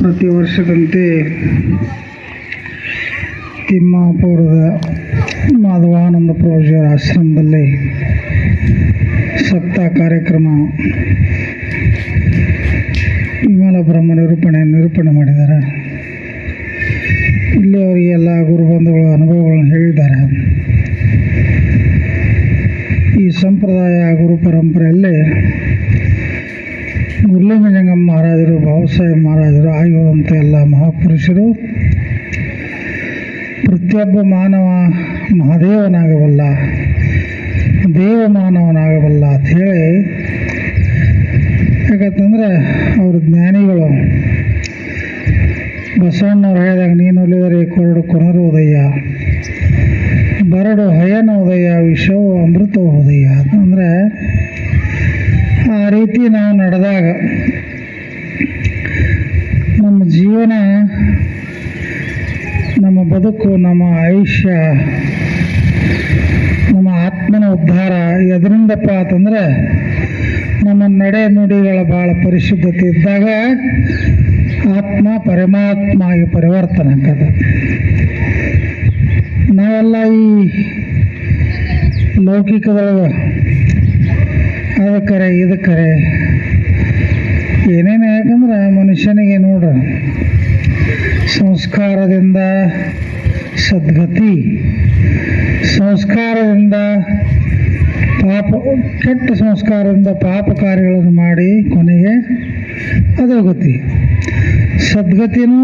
ಪ್ರತಿ ವರ್ಷದಂತೆ ತಿಮ್ಮಾಪುರದ ಮಾಧವಾನಂದ ಪ್ರಭುಜರ ಆಶ್ರಮದಲ್ಲಿ ಸಪ್ತಾಹ ಕಾರ್ಯಕ್ರಮ ವಿಮಲ ಬ್ರಹ್ಮ ನಿರೂಪಣೆ ನಿರೂಪಣೆ ಮಾಡಿದ್ದಾರೆ. ಇಲ್ಲಿ ಅವರಿಗೆ ಎಲ್ಲ ಗುರುಬಂಧುಗಳ ಅನುಭವಗಳನ್ನು ಹೇಳಿದ್ದಾರೆ. ಸಂಪ್ರದಾಯ ಗುರು ಪರಂಪರೆಯಲ್ಲಿ ಗುರುಲಿಂಗಜಂಗಮ್ಮ ಮಹಾರಾಜರು ಬಾಬಾಸಾಹೇಬ್ ಮಹಾರಾಜರು ಆಗಿರುವಂಥ ಎಲ್ಲ ಮಹಾಪುರುಷರು, ಪ್ರತಿಯೊಬ್ಬ ಮಾನವ ಮಹಾದೇವನಾಗಬಲ್ಲ, ದೇವ ಮಾನವನಾಗಬಲ್ಲ ಅಂಥೇಳಿ ಯಾಕಂತಂದರೆ ಅವರು ಜ್ಞಾನಿಗಳು, ಬಸವಣ್ಣವ್ರು ಹೇಳಿದಾಗ, ನೀನು ಒಲಿದರೆ ಕೊರಡು ಕೊನರುವುದಯ್ಯ ಬರಡು ಹಯನ ಉದಯ ವಿಷವು ಅಮೃತ ಉದಯ ಅಂದರೆ ಆ ರೀತಿ ನಾವು ನಡೆದಾಗ ನಮ್ಮ ಜೀವನ, ನಮ್ಮ ಬದುಕು, ನಮ್ಮ ಆಯುಷ್ಯ, ನಮ್ಮ ಆತ್ಮನ ಉದ್ಧಾರ ಎದರಿಂದಪ್ಪ ಅಂತಂದರೆ ನಮ್ಮ ನಡೆ ನುಡಿಗಳ ಭಾಳ ಪರಿಶುದ್ಧತೆ ಇದ್ದಾಗ ಆತ್ಮ ಪರಮಾತ್ಮ ಆಗಿ ಪರಿವರ್ತನೆ ಆಗ್ತದೆ. ನಾವೆಲ್ಲ ಈ ಲೌಕಿಕದೊಳಗೆ ಅದಕ್ಕರೆ ಇದಕ್ಕರೆ ಏನೇನು ಯಾಕಂದ್ರೆ ಮನುಷ್ಯನಿಗೆ ನೋಡ್ರಿ, ಸಂಸ್ಕಾರದಿಂದ ಸದ್ಗತಿ, ಸಂಸ್ಕಾರದಿಂದ ಪಾಪ, ಕೆಟ್ಟ ಸಂಸ್ಕಾರದಿಂದ ಪಾಪ ಕಾರ್ಯಗಳನ್ನು ಮಾಡಿ ಕೊನೆಗೆ ಅಧೋಗತಿ. ಸದ್ಗತಿನೂ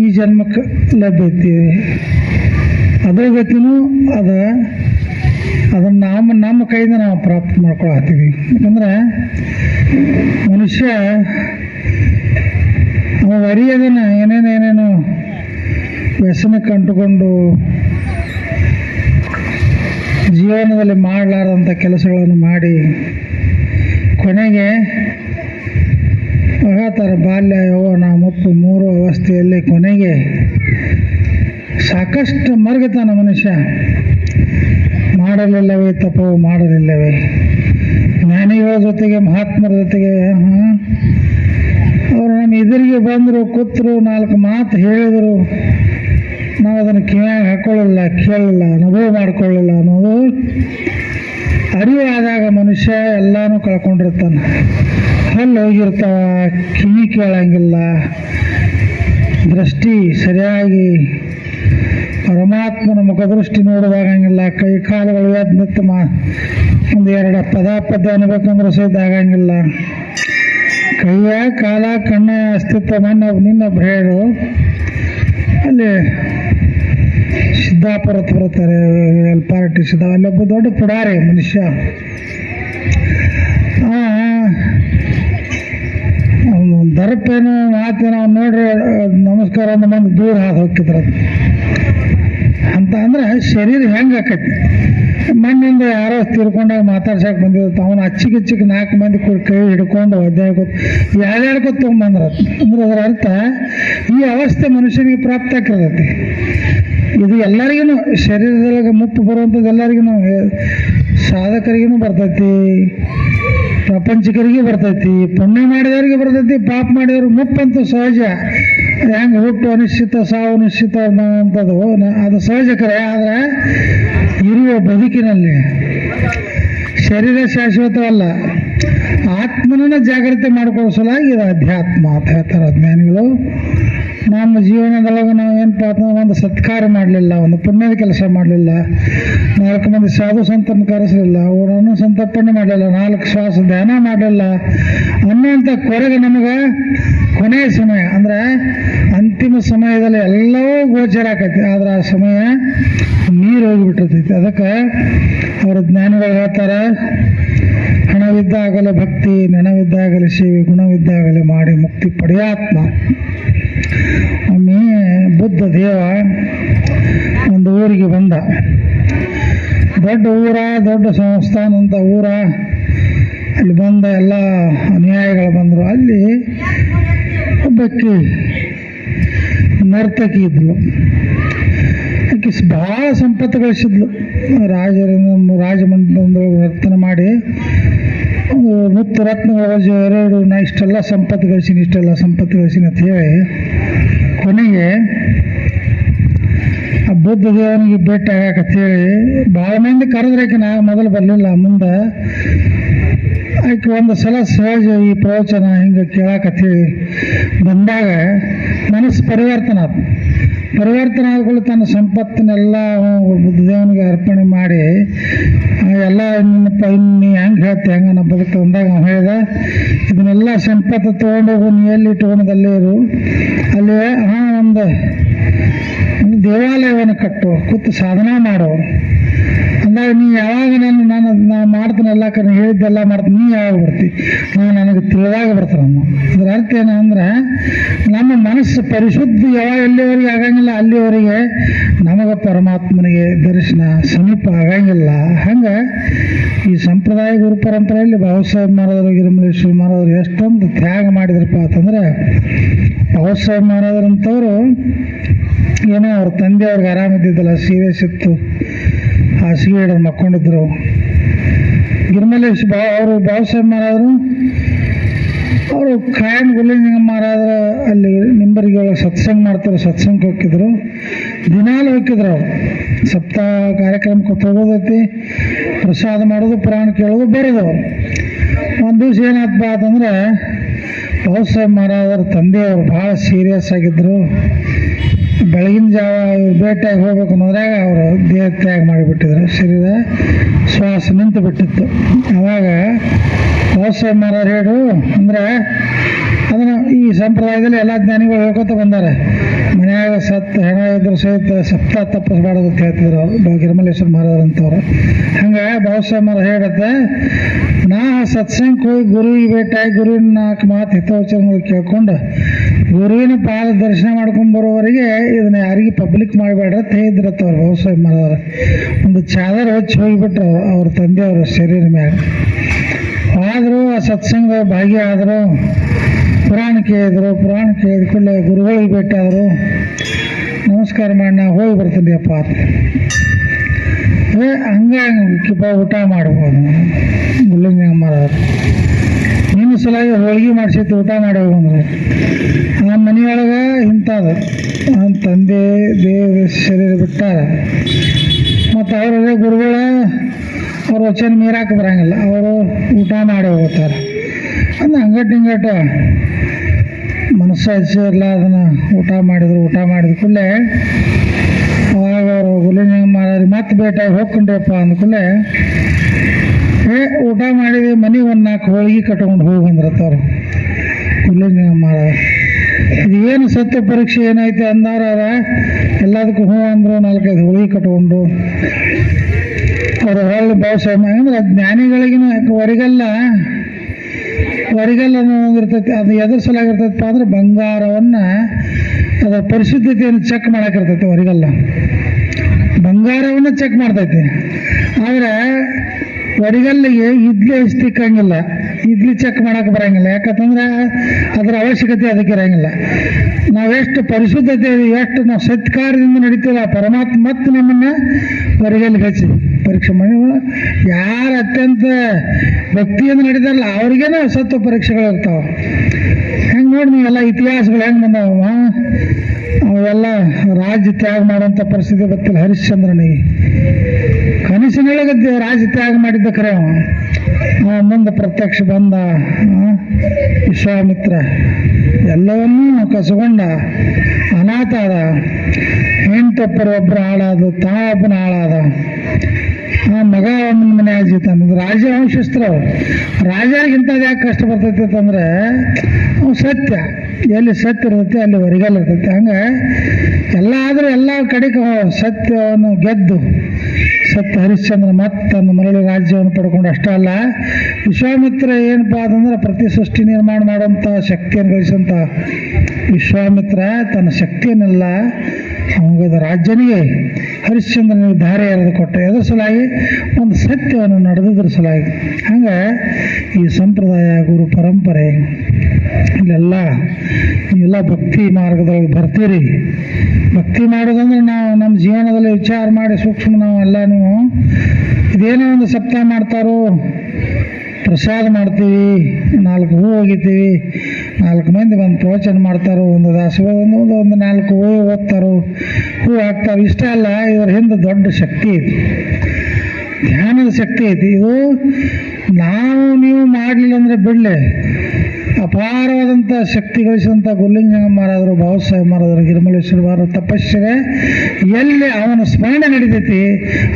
ಈ ಜನ್ಮಕ್ಕೆ ಲಭ್ಯತೆ. ಗತಿನೂ ಅದ, ಅದನ್ನು ನಮ್ಮ ನಮ್ಮ ಕೈಯಿಂದ ನಾವು ಪ್ರಾಪ್ತ ಮಾಡ್ಕೊಳತ್ತೀವಿ. ಯಾಕಂದ್ರೆ ಮನುಷ್ಯ, ಅವ ಅರಿಯದನ ಏನೇನು ಏನೇನು ವ್ಯಸನಕ್ಕೆ ಅಂಟುಕೊಂಡು ಜೀವನದಲ್ಲಿ ಮಾಡಲಾರದಂಥ ಕೆಲಸಗಳನ್ನು ಮಾಡಿ ಕೊನೆಗೆ ಮಗಾತರ ಬಾಲ್ಯ ಯೋನ ಮುಪ್ಪು ಮೂರು ಅವಸ್ಥೆಯಲ್ಲಿ ಕೊನೆಗೆ ಸಾಕಷ್ಟು ಮರುಗುತ್ತಾನೆ ಮನುಷ್ಯ ಮಾಡಲಿಲ್ಲವೇ, ತಪವು ಮಾಡಲಿಲ್ಲವೇ. ಜ್ಞಾನಿಗಳ ಜೊತೆಗೆ, ಮಹಾತ್ಮರ ಜೊತೆಗೆ ಅವರು ನಮ್ಮ ಎದುರಿಗೆ ಬಂದರು, ಕೂತರು, ನಾಲ್ಕು ಮಾತು ಹೇಳಿದರು. ನಾವು ಅದನ್ನು ಕಿವಿಯಾಗಿ ಹಾಕೊಳ್ಳಿಲ್ಲ ಕೇಳಲಿಲ್ಲ, ಅನುಭವ ಮಾಡ್ಕೊಳ್ಳಿಲ್ಲ ಅನ್ನೋದು ಅರಿವು ಆದಾಗ ಮನುಷ್ಯ ಎಲ್ಲಾನು ಕಳ್ಕೊಂಡಿರ್ತಾನೆ. ಹಲ್ಲು ಹೋಗಿರ್ತಾವ, ಕಿವಿ ಕೇಳಂಗಿಲ್ಲ. ದೃಷ್ಟಿ ಸರಿಯಾಗಿ ಪರಮಾತ್ಮನ ಮುಖದೃಷ್ಟಿ ನೋಡೋದಾಗಂಗಿಲ್ಲ. ಕೈ ಕಾಲುಗಳು ಎದ್ದು ಒಂದು ಎರಡು ಪದ ಪದ ಅನ್ಬೇಕಂದ್ರೆ ಸಹಿತ ಆಗಂಗಿಲ್ಲ. ಕೈಯ, ಕಾಲ, ಕಣ್ಣ, ಅಸ್ತಿತ್ವ ನನ್ನ ನಿನ್ನೊಬ್ರು ಹೇಳು ಅಲ್ಲಿ ಸಿದ್ದಾಪುರ ಬರ್ತಾರೆ ಎಲ್ ಪಾರ್ಟಿ ಸಿದ್ಧ ಅಲ್ಲೊಬ್ಬ ದೊಡ್ಡ ಪುಡಾರಿ, ಮನುಷ್ಯ. ದರ್ಪೇನು ಮಾತೇನೋ ನೋಡ್ರಿ, ನಮಸ್ಕಾರ ಅಂದ ಮಂದಿ ದೂರ ಹಾದು ಹೋಗ್ತಿದ್ರು ಅಂತ ಅಂದ್ರೆ ಶರೀರ ಹೆಂಗೆ ಆಕೈತಿ? ಮಣ್ಣಿಂದ ಯಾರೋ ತೀರ್ಕೊಂಡಾಗ ಮಾತಾಡ್ಸಕ್ಕೆ ಬಂದಿರುತ್ತೆ. ಅವನು ಅಚ್ಚಿಗಿಚ್ಚಿಗೆ ಅಚ್ಚಿಗೆ ನಾಲ್ಕು ಮಂದಿ ಕೈ ಹಿಡ್ಕೊಂಡು ಒದ್ದಾಡ್ಕೊತ ಯಾರ್ಯಾಡ್ಕೊತ ತೊಗೊಂಬಂದ್ರ ಅಂದ್ರೆ ಅದರ ಅರ್ಥ ಈ ಅವಸ್ಥೆ ಮನುಷ್ಯನಿಗೆ ಪ್ರಾಪ್ತ ಆಗಿರ್ತೈತಿ ಇದು ಎಲ್ಲರಿಗೂ ಶರೀರದೊಳಗೆ ಮುಪ್ಪು ಬರುವಂಥದ್ದು ಎಲ್ಲರಿಗೂ ಸಾಧಕರಿಗೂ ಬರ್ತೈತಿ, ಪ್ರಪಂಚಕರಿಗೂ ಬರ್ತೈತಿ, ಪುಣ್ಯ ಮಾಡಿದವ್ರಿಗೆ ಬರ್ತೈತಿ, ಪಾಪ ಮಾಡಿದವ್ರಿಗೆ ಮುಪ್ಪಂತೂ ಸಹಜ. ಹೆಂಗೆ ಹುಟ್ಟು ಅನಿಶ್ಚಿತ, ಸಾವು ನಿಶ್ಚಿತ ಅನ್ನೋವಂಥದ್ದು ಅದು ಸಹಜಕರೇ ಆದರೆ ಇರುವ ಬದುಕಿನಲ್ಲಿ ಶರೀರ ಶಾಶ್ವತವಲ್ಲ ಆತ್ಮನ ಜಾಗ್ರತೆ ಮಾಡ್ಕೊಳ್ಳೋ ಸಲುವಾಗಿ ಇದು ಅಧ್ಯಾತ್ಮ ಅಂತ ಹೇಳ್ತಾರೆ ಜ್ಞಾನಿಗಳು. ನಮ್ಮ ಜೀವನದೊಳಗೆ ನಾವು ಅಂತಂದ್ರೆ ಒಂದು ಸತ್ಕಾರ ಮಾಡಲಿಲ್ಲ, ಒಂದು ಪುಣ್ಯದ ಕೆಲಸ ಮಾಡಲಿಲ್ಲ, ನಾಲ್ಕು ಮಂದಿ ಸಾಧು ಸಂತನ ಕರೆಸಲಿಲ್ಲ, ಅವರನ್ನು ಸಂತರ್ಪಣೆ ಮಾಡಲಿಲ್ಲ, ನಾಲ್ಕು ಶ್ವಾಸ ಧ್ಯಾನ ಮಾಡಲಿಲ್ಲ. ಅನ್ನುವಂಥ ಕೊರಗೆ ನಮಗೆ ಕೊನೆಯ ಸಮಯ, ಅಂದರೆ ಅಂತಿಮ ಸಮಯದಲ್ಲಿ ಎಲ್ಲವೂ ಗೋಚರ ಆಕೈತಿ. ಆದ್ರೆ ಆ ಸಮಯ ನೀರು ಹೋಗಿಬಿಟ್ಟಿರ್ತೈತಿ. ಅದಕ್ಕೆ ಅವರು ಜ್ಞಾನಿಗಳು ಹೇಳ್ತಾರೆ, ಹಣವಿದ್ದಾಗಲೇ ಭಕ್ತಿ, ನೆನವಿದ್ದಾಗಲೇ ಸೇವೆ, ಗುಣವಿದ್ದಾಗಲೇ ಮಾಡಿ ಮುಕ್ತಿ ಪಡೆಯಾತ್ಮ. ಬುದ್ಧ ದೇವ ಒಂದು ಊರಿಗೆ ಬಂದ. ದೊಡ್ಡ ಊರ, ದೊಡ್ಡ ಸಂಸ್ಥಾನ ಅಂತ ಊರ. ಅಲ್ಲಿ ಬಂದ ಎಲ್ಲ ಅನುಯಾಯಿಗಳು ಬಂದರು. ಅಲ್ಲಿ ಒಬ್ಬಕ್ಕಿ ನರ್ತಕಿ ಇದ್ಲು. ಆಕೆ ಭಾಳ ಸಂಪತ್ತು ಗಳಿಸಿದ್ಲು. ರಾಜರಿಂದ ರಾಜಮಂದಿರದೊಳಗೆ ನರ್ತನ ಮಾಡಿ ಒಂದು ರತ್ನ ಎರಡು ನಾ ಇಷ್ಟೆಲ್ಲ ಸಂಪತ್ತು ಗಳಿಸಿನಿ, ಇಷ್ಟೆಲ್ಲ ಸಂಪತ್ತು ಗಳಿಸಿನಿ ಅಂತ ಹೇಳಿ ಕೊನೆಗೆ ಆ ಬುದ್ಧ ದೇವನಿಗೆ ಭೇಟಿ ಹೇಳಿ ಭಾಳ ಮಂದಿ ಕರೆದ್ರೆ, ಆಕೆ ನಾ ಮೊದಲು ಬರಲಿಲ್ಲ, ಮುಂದೆ ಆಕೆ ಒಂದು ಸಲ ಸಹಜ ಈ ಪ್ರವಚನ ಹಿಂಗೆ ಕೇಳಾಕತ್ತೀವಿ ಬಂದಾಗ ಮನಸ್ಸು ಪರಿವರ್ತನ ಪರಿವರ್ತನೆ ಆದ್ಕೊಳ್ಳಿ ತನ್ನ ಸಂಪತ್ತನ್ನೆಲ್ಲ ದೇವನಿಗೆ ಅರ್ಪಣೆ ಮಾಡಿ ಎಲ್ಲ ನಿನ್ನಪ್ಪ ನೀ ಹೆಂಗೆ ಹೇಳ್ತಿ, ಹೆಂಗೆ ನಮ್ಮ ಬದುಕು ಅಂದಾಗ ಹೇಳಿದ, ಇದನ್ನೆಲ್ಲ ಸಂಪತ್ತು ತೊಗೊಂಡೋಗು ನೀ ಎಲ್ಲಿ ಇಟ್ಕೊಂಡಲ್ಲಿ ಇರು. ಅಲ್ಲಿ ಹಾಂ ಒಂದು ಒಂದು ದೇವಾಲಯವನ್ನು ಕಟ್ಟು, ಕೂತು ಸಾಧನ ಮಾಡು. ಅಂದಾಗ ನೀ ಯಾವಾಗ ನಾನು ನಾನು ನಾನು ಮಾಡ್ತೀನಿ ಎಲ್ಲ ಕಡೆ ಹೇಳಿದ್ದೆಲ್ಲ ಮಾಡ್ತೀನಿ, ನೀ ಯಾವಾಗ ಬರ್ತಿ? ನಾನು ನನಗೆ ತಿಳಿದಾಗ ಬರ್ತಾನಮ್ಮ ಅದ್ರ ಅರ್ಥ ಏನಂದ್ರೆ, ನಮ್ಮ ಮನಸ್ಸು ಪರಿಶುದ್ಧ ಯಾವಾಗ ಎಲ್ಲಿವರೆಗೆ ಆಗಂಗಿಲ್ಲ. ಅಲ್ಲಿವರೆಗೆ ನಮಗೆ ಪರಮಾತ್ಮನಿಗೆ ದರ್ಶನ ಸಮೀಪ ಆಗಂಗಿಲ್ಲ. ಹಂಗೆ ಈ ಸಂಪ್ರದಾಯ ಗುರು ಪರಂಪರೆಯಲ್ಲಿ ಬಾಬಾಸಾಹೇಬ್ ಮಹಾರಾಜರು, ಗಿರಿಮಲೇಶ್ವರ ಮಹಾರಾಜರು ಎಷ್ಟೊಂದು ತ್ಯಾಗ ಮಾಡಿದ್ರಪ್ಪ ಅಂತಂದ್ರೆ, ಬಾಬಾಸಾಹೇಬ್ ಮಹಾರಾಜರಂಥವ್ರು ಏನೋ ಅವ್ರ ತಂದೆ ಅವ್ರಿಗೆ ಆರಾಮಿದ್ದಿದ್ದಲ್ಲ ಸೀರಿಯಸ್ ಇತ್ತು ಹಾಸಿಗೆ ಹಿಡಿದು ಮಕ್ಕೊಂಡಿದ್ರು. ಗಿರ್ಮಲೇಶ್ ಬಾ ಅವರು ಬಾಬಾಸಾಹೇಬ್ ಮಹಾರಾಜರು ಅವರು ಖಾಯಂ ಗುಲಿಂಗ ಮಹಾರಾಜರ ಅಲ್ಲಿ ನಿಂಬರಿಗೆ ಒಳಗೆ ಸತ್ಸಂಗ ಮಾಡ್ತಾರೆ, ಸತ್ಸಂಗಕ್ಕೆ ಹೋಗಿದ್ರು ದಿನಾಲು ಹೋಗಿದ್ರು ಅವ್ರು. ಸಪ್ತಾಹ ಕಾರ್ಯಕ್ರಮಕ್ಕೆ ಹೋಗೋದೈತಿ, ಪ್ರಸಾದ ಮಾಡೋದು, ಪುರಾಣ ಕೇಳೋದು, ಬರೋದು ಒಂದು ದಿವ್ಸ ಏನಾಯ್ತಪ್ಪ ಅಂತಂದ್ರೆ ಬಾಬಾಸಾಹೇಬ್ ಮಹಾರಾಜರ ತಂದೆಯವರು ಭಾಳ ಸೀರಿಯಸ್ ಆಗಿದ್ದರು ಬೆಳಗಿನ ಜಾವ ಇವ್ರು ಭೇಟಿಯಾಗಿ ಹೋಗ್ಬೇಕು ಅನ್ನೋದ್ರಾಗ ಅವರು ದೇಹ ತ್ಯಾಗ ಮಾಡಿಬಿಟ್ಟಿದ್ರು. ಶರೀರ ಶ್ವಾಸ ನಿಂತು ಬಿಟ್ಟಿತ್ತು. ಅವಾಗ ಬಾಬಾಸಾಹೇಬ್ ಮಾರೇಡು ಅಂದರೆ ಅದನ್ನು ಈ ಸಂಪ್ರದಾಯದಲ್ಲಿ ಎಲ್ಲ ಜ್ಞಾನಿಗಳು ಹೇಳ್ಕೊತ ಬಂದಾರೆ. ಮನೆಯಾಗ ಸತ್, ಹೆಣ ಇದ್ರು ಸಹಿತ ಸಪ್ತ ತಪ್ಪಿಸ್ಬಾರ್ದು ಅಂತ ಹೇಳ್ತಿದ್ರು ಅವರು ಮಹಾರಾಜರು ಅಂತವ್ರು. ಹಂಗೆ ಬಹುಶಃ ಮರ ಹೇಳುತ್ತೆ, ನಾ ಸತ್ಸಂಗ್ ಹೋಗಿ ಗುರುವಿಗೆ ಭೇಟಿಯಾಗಿ ಗುರುವಿನ ನಾಲ್ಕು ಮಾತು ಹಿತವಚನಗಳು ಕೇಳ್ಕೊಂಡು ಗುರುವಿನ ಪಾದ ದರ್ಶನ ಮಾಡ್ಕೊಂಡು ಬರೋವರೆಗೆ ಇದನ್ನ ಯಾರಿಗೆ ಪಬ್ಲಿಕ್ ಮಾಡಬೇಡ್ರ ಅಂತ ಬಹುಶಃ ಮರ ಒಂದು ಚಾದರ್ ಹಚ್ಚಿ ಹೋಗಿಬಿಟ್ರು ಅವ್ರು ತಂದೆಯವರು ಶರೀರ ಆ ಸತ್ಸಂಗದ ಭಾಗಿಯಾದರು ಪುರಾಣ ಕೇಳಿದ್ರು ಪುರಾಣ ಕೇಳಿದ ಕೂಡಲೇ ಗುರುಗಳಿಗೆ ಭೇಟಿಯಾದರು. ನಮಸ್ಕಾರ ಮಾಡಿ, ನಾವು ಹೋಗಿ ಬರ್ತೀನಿ ಅಪ್ಪ ಏ, ಹಂಗೆ ಕಿಪ್ಪ ಊಟ ಮಾಡ್ಬೋದು. ಗುಲ್ಲಿಂಗ ಮಾಡೋರು ನಿನ್ನ ಸಲಾಗಿ ಹೋಳಿಗೆ ಮಾಡಿಸಿತ್ತು ಊಟ ಮಾಡಿ ಹೋಗಂದ್ರು ಆ ಮನೆಯೊಳಗೆ ಇಂಥದ್ದು. ನನ್ನ ತಂದೆ, ದೇವರ ಶರೀರ ಬಿಟ್ಟಾರ. ಮತ್ತು ಅವರದೇ ಗುರುಗಳ ಅವ್ರ ವಚನ ಮೀರಾಕ ಬರಂಗಿಲ್ಲ. ಅವರು ಊಟ ಮಾಡಿ ಹೋಗ್ತಾರೆ. ಅಂದ್ರೆ ಹಂಗಟ್ಟು ಹಿಂಗಟ್ಟು ಮನಸ್ಸು ಹಚ್ಚಿ ಎಲ್ಲ ಅದನ್ನು ಊಟ ಮಾಡಿದ್ರು, ಊಟ ಮಾಡಿದ ಕೂಡಲೇ ಅವಾಗ ಅವರು ಗುಲಿಂಗ ಮಾರಾರಿ, ಮತ್ತೆ ಭೇಟಿಯಾಗಿ ಹೋಗ್ಕೊಂಡ್ರಪ್ಪ ಅಂದ್ಕೂಡಲೇ ಏ, ಊಟ ಮಾಡಿದ್ವಿ ಮನೆ ಒಂದು ನಾಲ್ಕು ಹೋಳಿಗೆ ಕಟ್ಕೊಂಡು ಹೋಗಿ ಬಂದ್ರತ್ತ ಅವ್ರು. ಗುಲಿಂಗ ಮಾರ ಇದು ಏನು ಸತ್ಯ ಪರೀಕ್ಷೆ ಏನೈತೆ ಅಂದವ್ರ ಎಲ್ಲದಕ್ಕೂ ಹ್ಞೂ ಅಂದರು, ನಾಲ್ಕೈದು ಹೋಳಿಗೆ ಕಟ್ಕೊಂಡು ಹೊಳ್ಳಿ ಬಾಬಾಸಾಹೇಬ್ ಅಂದ್ರೆ ಜ್ಞಾನಿಗಳಿಗಿನ ಹೊರಗಲ್ಲ ಹೊರಗಲ್ಲ ಇರ್ತೈತಿ, ಅದು ಎದ್ರ ಅಂದ್ರೆ ಬಂಗಾರವನ್ನ ಅದರ ಪರಿಶುದ್ಧತೆಯನ್ನು ಚೆಕ್ ಮಾಡಕ್ಕಿರ್ತೈತಿ ಹೊರಗಲ್ಲ ಬಂಗಾರವನ್ನ ಚೆಕ್ ಮಾಡ್ತೈತಿ. ಆದರೆ ಹೊರಗಲ್ಲಿಗೆ ಇದ್ಲಿ ಎಷ್ಟು ಇದ್ಲಿ ಚೆಕ್ ಮಾಡಕ್ಕೆ ಬರಂಗಿಲ್ಲ. ಯಾಕಂತಂದ್ರೆ ಅದರ ಅವಶ್ಯಕತೆ ಅದಕ್ಕೆ ಇರಂಗಿಲ್ಲ. ನಾವೆಷ್ಟು ಪರಿಶುದ್ಧತೆ ಎಷ್ಟು ನಾವು ಸತ್ಕಾರದಿಂದ ಆ ಪರಮಾತ್ಮ ಮತ್ತು ನಮ್ಮನ್ನ ಹೊರಗಲ್ಲಿಗೆ ಹಚ್ಚಿ. ಪರೀಕ್ಷೆ ಮಾಡಿ ಯಾರು ಅತ್ಯಂತ ಭಕ್ತಿಯಿಂದ ನಡೀತಾರಲ್ಲ ಅವ್ರಿಗೇನೆ ಸತ್ವ ಪರೀಕ್ಷೆಗಳು ಇರ್ತಾವೆ. ಹೆಂಗೆ ನೋಡಿ ನೀವೆಲ್ಲ ಇತಿಹಾಸಗಳು ಹೆಂಗೆ ಬಂದಾವ? ಅವೆಲ್ಲ ರಾಜ್ಯ ತ್ಯಾಗ ಮಾಡುವಂಥ ಪರಿಸ್ಥಿತಿ ಗೊತ್ತಿಲ್ಲ ಹರಿಶ್ಚಂದ್ರನಿಗೆ ಕನಸಿನೊಳಗೆ ರಾಜ ತ್ಯಾಗ ಮಾಡಿದ್ದ ಕರೆ ಮುಂದೆ ಪ್ರತ್ಯಕ್ಷ ಬಂದ ವಿಶ್ವಾಮಿತ್ರ, ಎಲ್ಲವನ್ನೂ ಕಸಗೊಂಡ, ಅನಾಥ ಆದ, ಹೆಂಟೊಬ್ಬರು ಒಬ್ಬರು ಹಾಳಾದ ತಾ ಒಬ್ಬನ ಹಾಳಾದ. ಮಗ ಒಂದು ಮನೆ ಆಜಿತಾನ ರಾಜ ವಂಶಸ್ತ್ರ ಅವ್ರು ಯಾಕೆ ಕಷ್ಟ ಬರ್ತೈತಿ ಅಂತಂದ್ರೆ, ಅವು ಸತ್ಯ. ಎಲ್ಲಿ ಸತ್ಯ ಇರ್ತೈತಿ, ಅಲ್ಲಿ ಹೊರಗಲ್ಲ ಇರ್ತೈತಿ. ಹಂಗೆ ಎಲ್ಲ ಆದರೆ ಎಲ್ಲ ಕಡೆಗೆ ಸತ್ಯವನ್ನು ಗೆದ್ದು, ಸತ್ಯ ಹರಿಶ್ಚಂದ್ರ ಮತ್ತೆ ತನ್ನ ಮರಳಿ ರಾಜ್ಯವನ್ನು ಪಡ್ಕೊಂಡು ಅಷ್ಟೇ ಅಲ್ಲ, ವಿಶ್ವಾಮಿತ್ರ ಏನಪ್ಪ ಅಂತಂದ್ರೆ ಪ್ರತಿ ಸೃಷ್ಟಿ ನಿರ್ಮಾಣ ಮಾಡುವಂಥ ಶಕ್ತಿಯನ್ನು ಗಳಿಸಂತ ವಿಶ್ವಾಮಿತ್ರ ತನ್ನ ಶಕ್ತಿಯನ್ನೆಲ್ಲ ಅವಂಗದ ರಾಜ್ಯನಿಗೆ, ಹರಿಶ್ಚಂದ್ರನಿಗೆ ಧಾರೆ ಎರೆದು ಕೊಟ್ಟ, ಎದ್ರ ಸಲಾಗಿ ಒಂದು ಸತ್ಯವನ್ನು ನಡೆದಿದ್ರ ಸಲಾಗಿ ಹಂಗೆ ಈ ಸಂಪ್ರದಾಯ, ಗುರು ಪರಂಪರೆ, ಇಲ್ಲೆಲ್ಲ ಎಲ್ಲ ಭಕ್ತಿ ಮಾರ್ಗದೊಳಗೆ ಬರ್ತೀರಿ ಭಕ್ತಿ ಮಾಡೋದಂದ್ರೆ ನಾವು ನಮ್ಮ ಜೀವನದಲ್ಲಿ ವಿಚಾರ ಮಾಡಿ ಸೂಕ್ಷ್ಮ ನಾವು ಎಲ್ಲ ನೀವು ಇದೇನೋ ಒಂದು ಸಪ್ತಾಹ ಮಾಡ್ತಾರೋ, ಪ್ರಸಾದ ಮಾಡ್ತೀವಿ, ನಾಲ್ಕು ಹೂ ಒಗಿತೀವಿ, ನಾಲ್ಕು ಮಂದಿ ಬಂದು ಪ್ರವಚನ ಮಾಡ್ತಾರೋ, ಒಂದು ದಾಸೋಹ ಒಂದು ಒಂದು ಒಂದು ನಾಲ್ಕು ಹೂ ಓದ್ತಾರೋ, ಹೂ ಹಾಕ್ತಾರೆ, ಇಷ್ಟ ಅಲ್ಲ ಇವರ ಹಿಂದೆ ದೊಡ್ಡ ಶಕ್ತಿ ಐತಿ. ಧ್ಯಾನದ ಶಕ್ತಿ ಐತಿ. ಇದು ನಾವು ನೀವು ಮಾಡಲಿಲ್ಲ ಅಂದರೆ ಬಿಡಲೆ. ಅಪಾರವಾದಂಥ ಶಕ್ತಿ ಗಳಿಸಿದಂಥ ಗುಲ್ಲಿಂಗ ಮಹಾರಾಜರು ಬಾಬಾಸಾಹೇಬ್ ಮಹಾರಾಜರು ಗಿರಿಮಲೇಶ್ವರ ಮಹಾರ ತಪಸ್ಸರೆ ಎಲ್ಲಿ ಅವನ ಸ್ಮರಣೆ ನಡೀತೈತಿ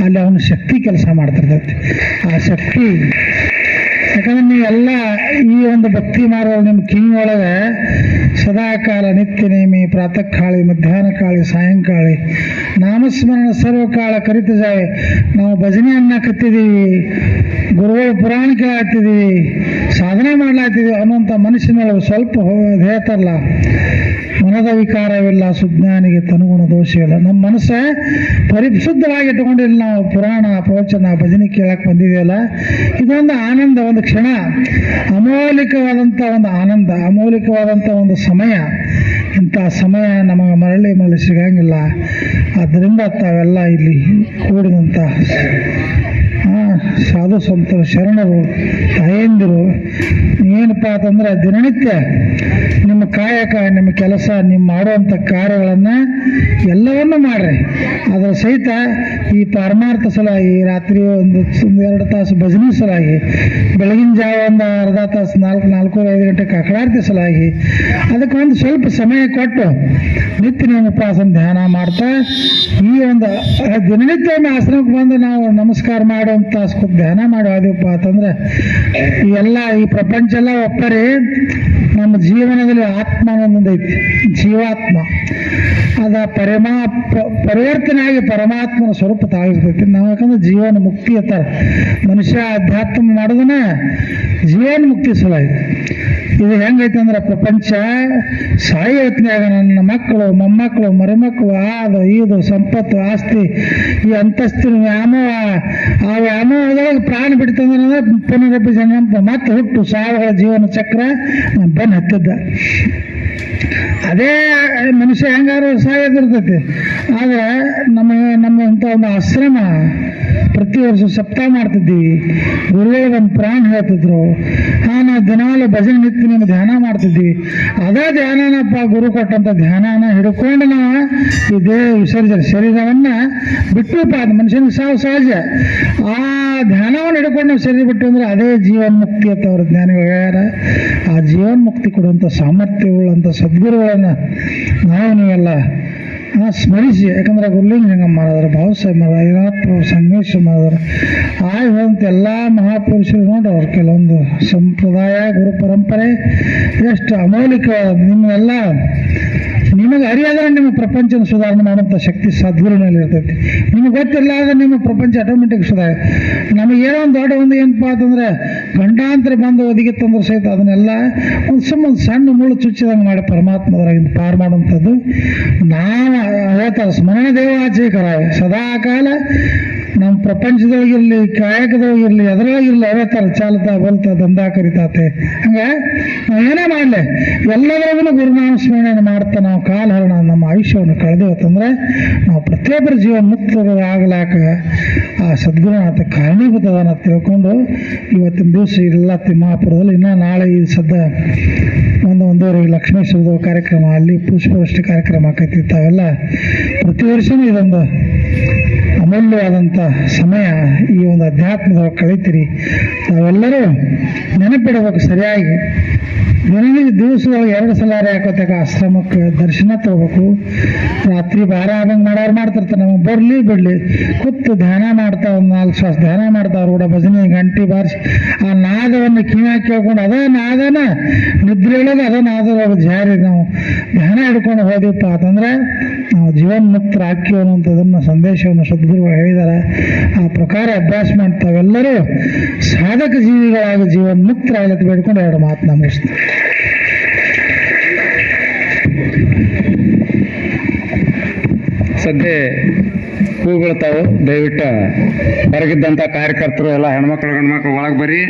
ಅಲ್ಲಿ ಅವನ ಶಕ್ತಿ ಕೆಲಸ ಮಾಡ್ತಿರ್ತೈತಿ. ಆ ಶಕ್ತಿ ಯಾಕಂದ್ರೆ ನೀವೆಲ್ಲ ಈ ಒಂದು ಭಕ್ತಿ ಮಾರ್ಗ ನಿಮ್ಮ ಕಿಂಗ್ ಒಳಗೆ ಸದಾಕಾಲ ನಿತ್ಯ ನೇಮಿ ಪ್ರಾತಃ ಕಾಳಿ ಮಧ್ಯಾಹ್ನ ಕಾಳಿ, ಸಾಯಂಕಾಳಿ, ನಾಮಸ್ಮರಣ ಸರ್ವಕಾಲ ಕರಿತ ಜಾವೆ ನಾವು ಭಜನೆಯನ್ನ ಅನ್ನಕತ್ತಿದ್ದೀವಿ ಗುರುಗಳು ಪುರಾಣ ಕೇಳಾಗ್ತಿದ್ದೀವಿ ಸಾಧನೆ ಮಾಡ್ಲಾಗ್ತಿದ್ದೀವಿ ಅನ್ನುವಂಥ ಮನುಷ್ಯನೊಳಗೆ ಸ್ವಲ್ಪ ಹೇಳ್ತಾರಲ್ಲ ಮನದ ವಿಕಾರವಿಲ್ಲ, ಸುಜ್ಞಾನಿಗೆ ತನುಗುಣ ದೋಷವಿಲ್ಲ ನಮ್ಮ ಮನಸ್ಸ ಪರಿಶುದ್ಧವಾಗಿ ಇಟ್ಕೊಂಡಿಲ್ಲ ನಾವು ಪುರಾಣ, ಪ್ರವಚನ, ಭಜನೆ ಕೇಳಕ್ಕೆ ಬಂದಿದೆಯಲ್ಲ? ಇದೊಂದು ಆನಂದ, ಒಂದು ಕ್ಷಣ ಅಮೌಲಿಕವಾದಂಥ ಒಂದು ಆನಂದ ಅಮೌಲಿಕವಾದಂಥ ಒಂದು ಸಮಯ. ಇಂಥ ಸಮಯ ನಮಗೆ ಮರಳಿ ಮರಳಿ ಸಿಗಂಗಿಲ್ಲ. ಆದ್ದರಿಂದ ತಾವೆಲ್ಲ ಇಲ್ಲಿ ಕೂಡಿದಂಥ ಸಾಧು ಸಂತರು ಶರಣರು, ತಾಯಂದಿರು, ಏನಪ್ಪ ಅಂತಂದ್ರೆ ದಿನನಿತ್ಯ ನಿಮ್ಮ ಕಾಯಕ, ನಿಮ್ಮ ಕೆಲಸ ನಿಮ್ಮ ಮಾಡುವಂಥ ಕಾರ್ಯಗಳನ್ನು ಎಲ್ಲವನ್ನು ಮಾಡ್ರಿ. ಅದರ ಸಹಿತ ಈ ಪಾರಮಾರ್ಥ ಸಲಾಗಿ ರಾತ್ರಿ ಒಂದು ಎರಡು ತಾಸು ಭಜನೆ ಸಲಾಗಿ, ಬೆಳಗಿನ ಜಾವ ಒಂದು ಅರ್ಧ ತಾಸು, ನಾಲ್ಕು, ನಾಲ್ಕೂವರೆ, ಐದು ಗಂಟೆ ಕಕಡಾರ್ತಿ ಸಲಾಗಿ, ಅದಕ್ಕೆ ಒಂದು ಸ್ವಲ್ಪ ಸಮಯ ಕೊಟ್ಟು ನಿತ್ಯ ನಿಮ್ಮ ಉಪವಾಸನ ಧ್ಯಾನ ಮಾಡ್ತಾ, ಈ ಒಂದು ದಿನನಿತ್ಯ ಆಶ್ರಮಕ್ಕೆ ಬಂದು ನಾವು ನಮಸ್ಕಾರ ಮಾಡುವಂಥ ಕೂತ್ ಧ್ಯಾನ ಮಾಡುವುದಪ್ಪ ಅಂತಂದ್ರೆ ಎಲ್ಲ ಈ ಪ್ರಪಂಚ ಎಲ್ಲ ಒಪ್ಪರಿ ನಮ್ಮ ಜೀವನದಲ್ಲಿ ಆತ್ಮ ಐತಿ. ಜೀವಾತ್ಮ. ಅದ ಪರಮಾ ಪರಿವರ್ತನೆಯಾಗಿ ಪರಮಾತ್ಮನ ಸ್ವರೂಪ ತಾಗಿರ್ತೈತಿ ನಾವು ಯಾಕಂದ್ರೆ ಜೀವನ ಮುಕ್ತಿ ಅಂತಾರೆ. ಮನುಷ್ಯ ಅಧ್ಯಾತ್ಮ ಮಾಡೋದನ್ನ ಜೀವನ ಮುಕ್ತಿ ಸಲುವಾಗಿ ಇದು ಹೆಂಗೈತೆ ಅಂದ್ರೆ ಪ್ರಪಂಚ ಸಾಯತ್ನಾಗ ನನ್ನ ಮಕ್ಕಳು, ಮೊಮ್ಮಕ್ಕಳು, ಮರಿಮಕ್ಕಳು ಆದು ಇದು ಸಂಪತ್ತು, ಆಸ್ತಿ, ಈ ಅಂತಸ್ತಿನ ವ್ಯಾಮೋಹ, ಆ ವ್ಯಾಮೋಹದೊಳಗೆ ಪ್ರಾಣ ಬಿಡ್ತಂದ್ರೆ ಪುನರಪಿ ಜನ್ಮ ಮತ್ತೆ ಹುಟ್ಟು ಸಾವುಗಳ ಜೀವನ ಚಕ್ರ ಬೆನ್ನು ಹತ್ತಿದ್ದ. ಅದೇ ಮನುಷ್ಯ ಹೆಂಗಾರು ಸಾಯೋದಿರ್ತೈತಿ. ಆದ್ರೆ ನಮ್ಮ ನಮ್ಮ ಇಂಥ ಒಂದು ಆಶ್ರಮ ಪ್ರತಿ ವರ್ಷ ಸಪ್ತಾಹ ಮಾಡ್ತಿದ್ದೀವಿ. ಗುರುಗಳು ಒಂದು ಪ್ರಾಣ ಹೇಳ್ತಿದ್ರು. ಹಾ ನಾವು ದಿನಾಲು ಭಜನೆ ನಿತ್ಯ ಧ್ಯಾನ ಮಾಡ್ತಿದ್ವಿ. ಅದೇ ಧ್ಯಾನನಪ್ಪ ಗುರು ಕೊಟ್ಟಂತ ಧ್ಯಾನನ ಹಿಡ್ಕೊಂಡು ನಾವು ಈ ದೇಹ ವಿಸರ್ಜನೆ ಶರೀರವನ್ನ ಬಿಟ್ಟುಪ್ಪ ಅದು ಮನುಷ್ಯನಿಗೆ ಸಾವು ಸಹಜ. ಆ ಧ್ಯಾನವನ್ನು ಹಿಡ್ಕೊಂಡು ನಾವು ಶರೀರ ಬಿಟ್ಟು ಅಂದ್ರೆ ಅದೇ ಜೀವನ್ಮುಕ್ತಿ ಅಂತ ಅವ್ರ ಜ್ಞಾನಿಗಳು ಹೇಳ್ಯಾರ. ಆ ಜೀವನ್ಮುಕ್ತಿ ಕೊಡುವಂಥ ಸಾಮರ್ಥ್ಯವುಳ್ಳಂಥ ಸದ್ಗುರುಗಳನ್ನ ನಾವು ನೀವೆಲ್ಲ ಸ್ಮರಿಸಿ, ಯಾಕಂದ್ರೆ ಗುರುಲಿಂಗ ಮಾಡಿದ್ರು ಭಾವಸಾಹೇಬ್ ಮಾಡಿದ್ರು ಐನಾಥ್ ಪ್ರಭು ಸಂಗಮೇಶ್ವರ ಮಾಡಿದ್ರು ಹೋದಂಥ ಎಲ್ಲ ಮಹಾಪುರುಷರು ನೋಡಿ ಅವ್ರ ಕೆಲವೊಂದು ಸಂಪ್ರದಾಯ, ಗುರು ಪರಂಪರೆ, ಎಷ್ಟು ಅಮೌಲಿಕ ನಿಮ್ಮೆಲ್ಲ ನಿಮಗೆ ಅರಿಯಾದ್ರೆ ನಿಮ್ಮ ಪ್ರಪಂಚನ ಸುಧಾರಣೆ ಮಾಡುವಂಥ ಶಕ್ತಿ ಸದ್ಗುರುನಲ್ಲಿ ಇರ್ತೈತಿ. ನಿಮಗೆ ಗೊತ್ತಿಲ್ಲ ಆದ್ರೆ ನಿಮ್ಮ ಪ್ರಪಂಚ ಆಟೋಮೆಟಿಕ್ ಸುಧಾರ ನಮಗೆ ಏನೋ ಒಂದು ದೊಡ್ಡ ಒಂದು ಏನಪ್ಪ ಅಂತಂದ್ರೆ, ಗಂಡಾಂತರ ಬಂದು ಒದಗಿತ್ತಂದ್ರೆ ಸಹಿತ ಅದನ್ನೆಲ್ಲ ಒಂದು ಸುಮ್ಮನೆ ಸಣ್ಣ ಮುಳ್ಳು ಚುಚ್ಚಿದಂಗೆ ಮಾಡಿ ಪರಮಾತ್ಮದ್ರಾಗಿಂದ ಪಾರು ಮಾಡುವಂಥದ್ದು. ನಾವು ಹೇಳ್ತಾರೆ ಸ್ಮರಣ ದೇವಾಚೇಕರ ಸದಾ ಕಾಲ ನಮ್ಮ ಪ್ರಪಂಚದೊಳಗಿರಲಿ, ಕಾಯಕದೊಳಗಿರಲಿ ಅವೇ ತರ ಚಾಲತ ಬಲ್ತ ದಂಧಾ ಕರಿತಾತೆ. ಹಂಗೆ? ನಾವು ಏನೇ ಮಾಡಲಿ, ಎಲ್ಲದರಲ್ಲೂ ಗುರುನಾಮ ಸ್ಮರಣೆಯನ್ನು ಮಾಡ್ತಾ ನಾವು ಕಾಲ ಹರಣ, ನಮ್ಮ ಆಯುಷ್ಯವನ್ನು ಕಳೆದೇವತ್ತಂದ್ರೆ ನಾವು ಪ್ರತಿಯೊಬ್ಬರ ಜೀವನ ಮುಕ್ತ ಆಗ್ಲಾಕ ಆ ಸದ್ಗುರುನಾಥ ಕಾರಣೀಭೂತದನ್ನ ತಿಳ್ಕೊಂಡು ಇವತ್ತಿನ ದಿವಸ ಇಲ್ಲ ತಿಮ್ಮಾಪುರದಲ್ಲಿ ಇನ್ನೂ ನಾಳೆ ಈ ಸದ್ದ ಒಂದು ಒಂದೂವರೆಗೆ ಲಕ್ಷ್ಮೇಶ್ವರದ ಕಾರ್ಯಕ್ರಮ, ಅಲ್ಲಿ ಪುಷ್ಪವೃಷ್ಟಿ ಕಾರ್ಯಕ್ರಮ ಆಕೈತಿ, ತಾವೆಲ್ಲ ಪ್ರತಿ ವರ್ಷವೂ ಇದೊಂದು ಅಮೂಲ್ಯವಾದಂಥ ಸಮಯ ಈ ಒಂದು ಅಧ್ಯಾತ್ಮದೊಳಗೆ ಕಳೀತೀರಿ ತಾವೆಲ್ಲರೂ ನೆನಪಿಡಬೇಕು ಸರಿಯಾಗಿ. ದಿನದ ದಿವಸದೊಳಗೆ ಎರಡು ಸಲ ಯಾಕತ್ತಾಗ ಆಶ್ರಮಕ್ಕೆ ದರ್ಶನ ತಗೋಬೇಕು. ರಾತ್ರಿ ಬಾರ ಆದಂಗೆ ಮಾಡೋರು ಮಾಡ್ತಿರ್ತಾರೆ. ನಮಗೆ ಬರಲಿ ಬಿಡಲಿ. ಕೂತು ಧ್ಯಾನ ಮಾಡ್ತಾ ಒಂದು ನಾಲ್ಕು ಶ್ವಾಸ ಧ್ಯಾನ ಮಾಡ್ತಾವ್ರು ಕೂಡ ಭಜನೆ ಗಂಟೆ ಬಾರಿಸಿ ಆ ನಾದವನ್ನು ಕಿವಿಯಾಗಿ ಕೇಳ್ಕೊಂಡು, ಅದೇ ನಾದನ? ನಿದ್ರೆ ಅದೇ ನಾದದೊಳಗೆ ಜಾರಿ ನಾವು ಧ್ಯಾನ ಹಿಡ್ಕೊಂಡು ಹೋದಿಪ್ಪ ಅಂತಂದ್ರೆ ನಾವು ಜೀವನ್ ಮುಕ್ತರ ಹಾಕಿ ಅನ್ನುವಂಥದ್ದನ್ನು ಸಂದೇಶವನ್ನು ಸದ್ಗುರುಗಳು ಹೇಳಿದ್ದಾರೆ. ಆ ಪ್ರಕಾರ ಅಭ್ಯಾಸ ಮಾಡ್ತಾವೆಲ್ಲರೂ ಸಾಧಕ ಜೀವಿಗಳಾಗಿ ಜೀವನ್ ಮುಕ್ತರಾಗಲತ್ತ ಬೇಡ್ಕೊಂಡು ಎರಡು ಮಾತು ಮುಗಿಸ್ತೀನಿ. ಸದ್ಯ ಹೂ ಬೀಳ್ತಾವು ದಯವಿಟ್ಟು ಹೊರಗಿದ್ದಂಥ ಕಾರ್ಯಕರ್ತರು ಎಲ್ಲ ಹೆಣ್ಮಕ್ಳು ಗಂಡ್ಮಕ್ಳು ಒಳಗೆ ಬರ್ರಿ